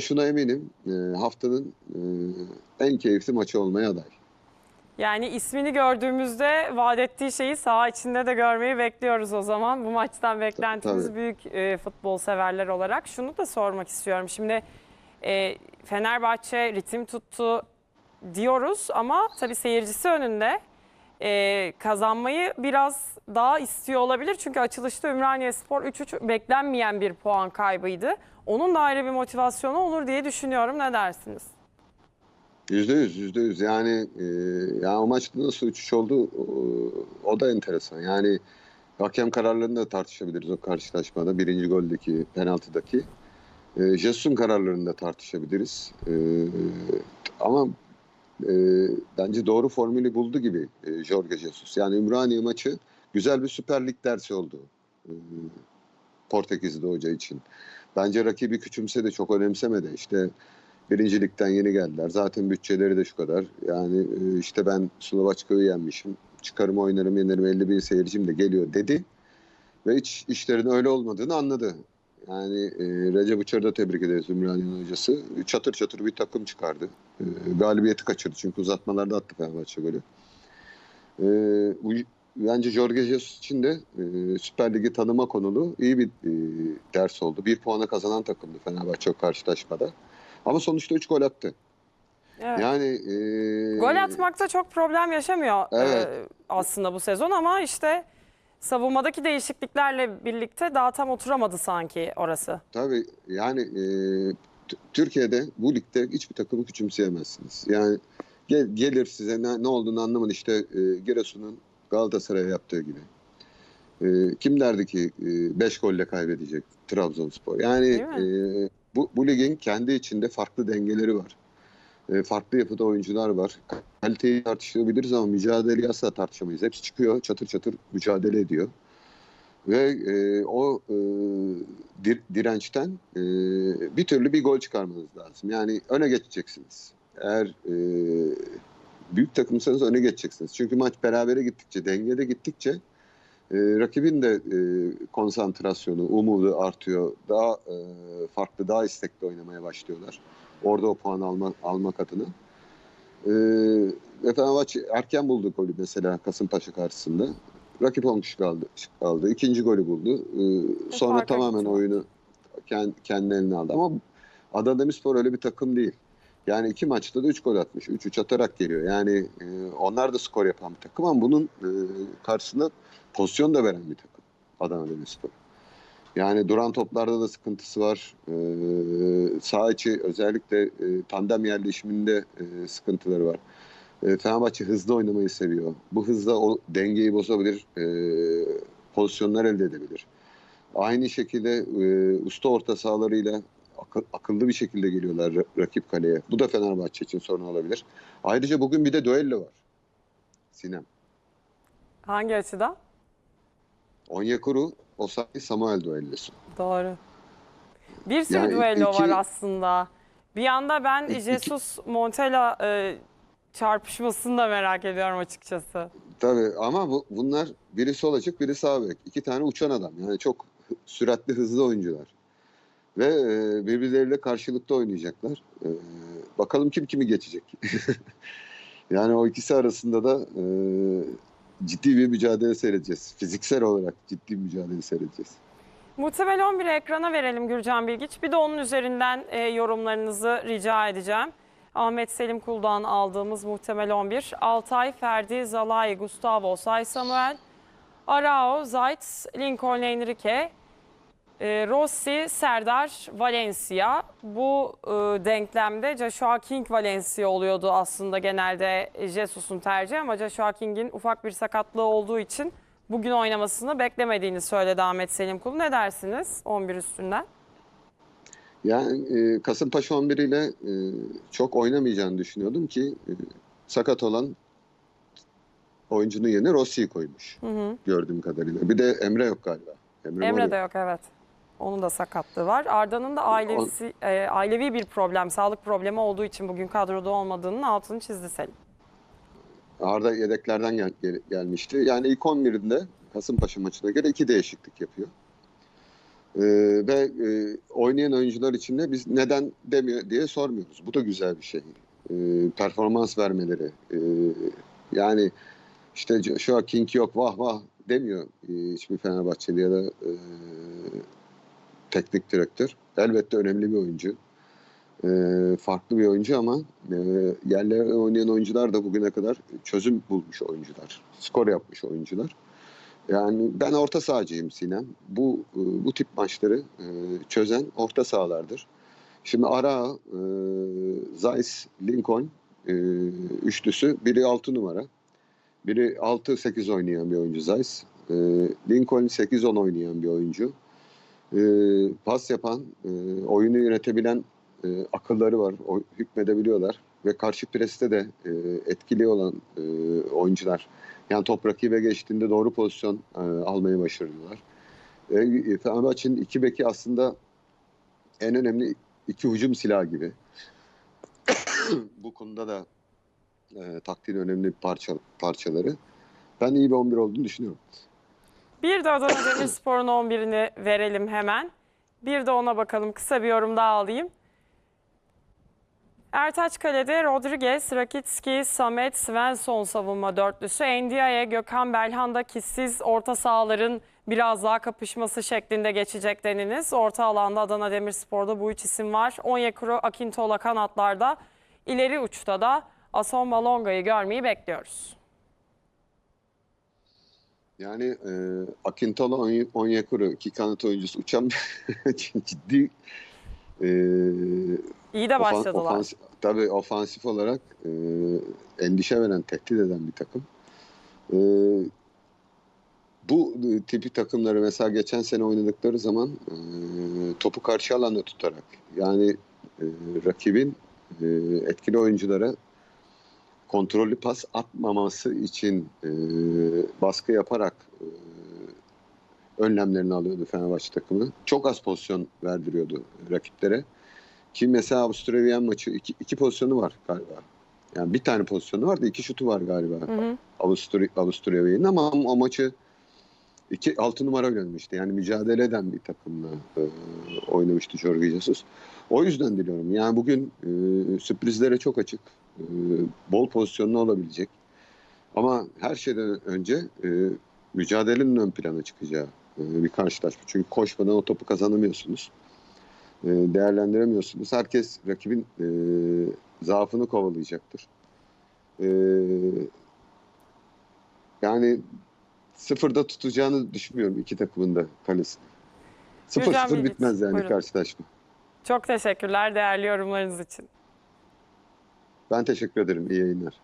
şuna eminim e, haftanın e, en keyifli maçı olmaya aday. Yani ismini gördüğümüzde vaat ettiği şeyi saha içinde de görmeyi bekliyoruz o zaman. Bu maçtan beklentimiz tabii. büyük e, futbol severler olarak. Şunu da sormak istiyorum. Şimdi e, Fenerbahçe ritim tuttu diyoruz ama tabii seyircisi önünde e, kazanmayı biraz daha istiyor olabilir. Çünkü açılışta Ümraniye Spor 3-3 beklenmeyen bir puan kaybıydı. Onun da ayrı bir motivasyonu olur diye düşünüyorum. Ne dersiniz? Yüzde yüz, yüzde yüz. Yani e, ya o maçta nasıl 3-3 oldu o, o da enteresan. Yani hakem kararlarını da tartışabiliriz o karşılaşmada. Birinci goldeki, penaltıdaki. E, Jesus'un kararlarını da tartışabiliriz. E, ama e, bence doğru formülü buldu gibi e, Jorge Jesus. Yani Ümraniye maçı güzel bir Süper Lig dersi oldu. E, Portekizli hoca için. Bence rakibi küçümsedi, çok önemsemedi. İşte birincilikten yeni geldiler. Zaten bütçeleri de şu kadar. Yani e, işte ben Slovaçka'yı yenmişim. Çıkarım oynarım yenerim 50 bin seyircim de geliyor dedi. Ve hiç işlerin öyle olmadığını anladı. Yani e, Recep Uçar'ı da tebrik ederiz Ümraniye'nin hocası. Çatır çatır bir takım çıkardı. E, galibiyeti kaçırdı çünkü uzatmalarda attı Fenerbahçe golü. E, bence Jorge Jesus için de e, Süper Lig'i tanıma konulu iyi bir e, ders oldu. Bir puana kazanan takımdı Fenerbahçe o karşılaşmada. Ama sonuçta 3 gol attı. Evet. Yani e, Gol atmakta çok problem yaşamıyor Evet. e, aslında bu sezon ama işte savunmadaki değişikliklerle birlikte daha tam oturamadı sanki orası. Tabii yani e, Türkiye'de bu ligde hiçbir takımı küçümseyemezsiniz. Yani gel- gelir size ne, ne olduğunu anlamadı işte e, Giresun'un Galatasaray'a yaptığı gibi. E, kim derdi ki 5 golle kaybedecek Trabzonspor? Yani e, bu, bu ligin kendi içinde farklı dengeleri var. E, farklı yapıda oyuncular var. Kaliteyi tartışabiliriz ama mücadeleyi asla tartışamayız. Hepsi çıkıyor çatır çatır mücadele ediyor. Ve e, o e, dir- dirençten e, bir türlü bir gol çıkarmanız lazım. Yani öne geçeceksiniz. Eğer e, büyük takımsanız öne geçeceksiniz. Çünkü maç berabere gittikçe, dengede gittikçe e, rakibin de e, konsantrasyonu, umudu artıyor. Daha e, farklı, daha istekli oynamaya başlıyorlar. Orada o puan alma, almak adına. E, Fenerbahçe erken buldu golü mesela Kasımpaşa karşısında. Rakip 10 kişi kaldı. kaldı. İkinci golü buldu. E, sonra tamamen oyunu kendi, kendi eline aldı. Ama Adana Demirspor öyle bir takım değil. Yani iki maçta da 3 gol atmış. 3-3 atarak geliyor. Yani e, onlar da skor yapan bir takım ama bunun e, karşısında pozisyon da veren bir takım Adana Demirspor. Yani duran toplarda da sıkıntısı var. E, sağ içi özellikle e, tandem yerleşiminde e, sıkıntıları var. E, Fenerbahçe hızlı oynamayı seviyor. Bu hızla o dengeyi bozabilir, e, pozisyonlar elde edebilir. Aynı şekilde e, usta orta sahalarıyla akı- akıllı bir şekilde geliyorlar ra- rakip kaleye. Bu da Fenerbahçe için sorun olabilir. Ayrıca bugün bir de düello var. Sinem. Hangi açıdan? Onyekuru, Osayi, Samuel düellosu. Doğru. Bir sürü Yani düello iki- var aslında. Bir yanda ben İki- Jesus Montella e, çarpışmasını da merak ediyorum açıkçası. Tabii ama bu, bunlar biri sol açık, biri sağ bek. İki tane uçan adam. Yani çok süratli, hızlı oyuncular. Ve e, birbirleriyle karşılıklı oynayacaklar. E, bakalım kim kimi geçecek. yani o ikisi arasında da e, ciddi bir mücadele seyredeceğiz. Fiziksel olarak ciddi bir mücadele seyredeceğiz. Muhtemel 11'i ekrana verelim Gürcan Bilgiç. Bir de onun üzerinden yorumlarınızı rica edeceğim. Ahmet Selim Kul'dan aldığımız muhtemel 11. Altay, Ferdi, Zalai, Gustavo, Say Samuel, Arao, Zayt, Lincoln Enrique, e, Rossi, Serdar, Valencia. Bu e, denklemde Joshua King Valencia oluyordu aslında genelde Jesus'un tercihi ama Joshua King'in ufak bir sakatlığı olduğu için bugün oynamasını beklemediğini söyledi Ahmet Selim Kul. Ne dersiniz 11 üstünden? Yani e, Kasımpaşa 11 ile e, çok oynamayacağını düşünüyordum ki e, sakat olan oyuncunun yerine Rossi'yi koymuş Hı hı. gördüğüm kadarıyla. Bir de Emre yok galiba. Emre, Emre de yok evet. Onun da sakatlığı var. Arda'nın da ailesi, e, ailevi bir problem, sağlık problemi olduğu için bugün kadroda olmadığının altını çizdi Selim. Arda yedeklerden gel- gel- gelmişti. Yani ilk 11'inde Kasımpaşa maçına göre iki değişiklik yapıyor. Ee, ve e, oynayan oyuncular için de biz neden demiyor diye sormuyoruz. Bu da güzel bir şey. Ee, performans vermeleri. Ee, yani işte şu King yok vah vah demiyor e, hiçbir Fenerbahçeli ya da e, teknik direktör. Elbette önemli bir oyuncu. E, farklı bir oyuncu ama e, yerlere oynayan oyuncular da bugüne kadar çözüm bulmuş oyuncular. Skor yapmış oyuncular. Yani ben orta sahacıyım Sinem. Bu e, bu tip maçları e, çözen orta sahalardır. Şimdi Ara, e, Zeiss, Lincoln e, üçlüsü biri 6 numara. Biri 6-8 oynayan bir oyuncu Zeiss. E, Lincoln 8-10 oynayan bir oyuncu. E, pas yapan, e, oyunu yönetebilen e, akılları var. O, hükmedebiliyorlar. Ve karşı preste de e, etkili olan e, oyuncular. Yani top rakibe geçtiğinde doğru pozisyon e, almayı başarıyorlar. E, Fenerbahçe'nin iki beki aslında en önemli iki hücum silahı gibi. Bu konuda da e, taktiğin önemli parça, parçaları. Ben iyi bir 11 olduğunu düşünüyorum. Bir de Adana Demirspor'un 11'ini verelim hemen. Bir de ona bakalım. Kısa bir yorum daha alayım. Ertaç Kale'de Rodriguez, Rakitski, Samet, Svensson savunma dörtlüsü. Endiaye, Gökhan Belhanda ki siz orta sahaların biraz daha kapışması şeklinde geçecek deniniz. Orta alanda Adana Demirspor'da bu üç isim var. Onyekuru, Akintola kanatlarda. ileri uçta da Ason Malonga'yı görmeyi bekliyoruz. Yani e, Akintola, Onye- Onyekuru iki kanat oyuncusu uçan ciddi e, İyi de başladılar. ofans- tabii ofansif olarak e, endişe veren, tehdit eden bir takım. E, bu tipi takımları mesela geçen sene oynadıkları zaman e, topu karşı alanda tutarak yani e, rakibin e, etkili oyunculara kontrollü pas atmaması için e, baskı yaparak e, önlemlerini alıyordu Fenerbahçe takımı. Çok az pozisyon verdiriyordu rakiplere. Ki mesela Avusturya maçı iki, iki pozisyonu var galiba. Yani bir tane pozisyonu var da iki şutu var galiba. Avusturya, Avusturya ama o maçı iki altı numara oynamıştı. Yani mücadele eden bir takımla e, oynamıştı Jorge Jesus. O yüzden diliyorum. Yani bugün e, sürprizlere çok açık. E, bol pozisyonlu olabilecek. Ama her şeyden önce e, mücadelenin ön plana çıkacağı e, bir karşılaşma. Çünkü koşmadan o topu kazanamıyorsunuz. E, değerlendiremiyorsunuz. Herkes rakibin e, zaafını kovalayacaktır. E, yani sıfırda tutacağını düşünmüyorum iki takımın da kalesini. Sıfır Gürcan sıfır bitmez yani buyurun. karşılaşma. Çok teşekkürler değerli yorumlarınız için. Ben teşekkür ederim. İyi yayınlar.